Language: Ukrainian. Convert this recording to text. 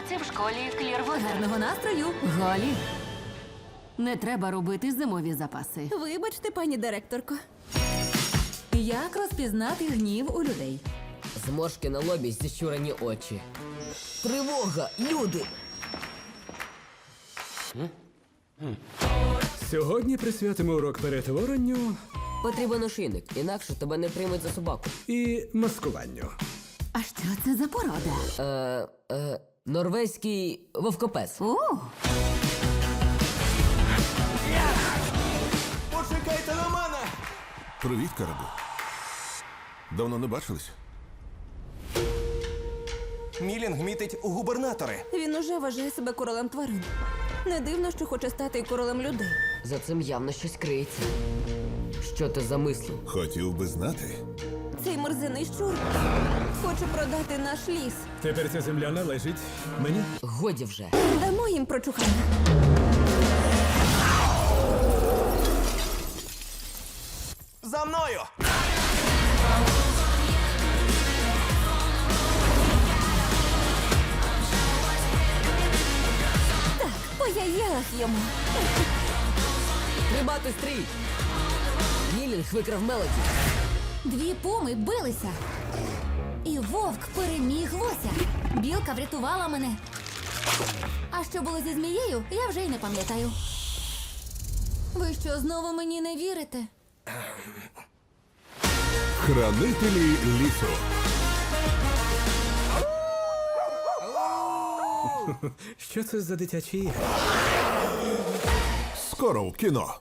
уроці в школі Клірвотер. Гарного настрою. Галі, не треба робити зимові запаси. Вибачте, пані директорко. Як розпізнати гнів у людей? Зморшки на лобі, зіщурені очі. Тривога! Люди! Сьогодні присвятимо урок перетворенню Потрібен ошийник, інакше тебе не приймуть за собаку. і маскуванню. А що це за порода? Е, е, норвезький вовкопес. О, Почекайте на мене! Привіт, Карабу. Давно не бачились? Мілінг мітить у губернатори. Він уже вважає себе королем тварин. Не дивно, що хоче стати і королем людей. За цим явно щось криється. Що ти замислив? Хотів би знати. Цей мерзений щур хоче продати наш ліс. Тепер ця земля належить мені. Годі вже. Дамо їм прочухання. За мною! По яєлах йому. Тримати стрій! Мілінг викрав Мелоді. Дві пуми билися. І вовк переміг лося. Білка врятувала мене. А що було зі змією, я вже й не пам'ятаю. Ви що, знову мені не вірите? Хранителі лісу. Що це за дитячі ігри? Скоро в кіно.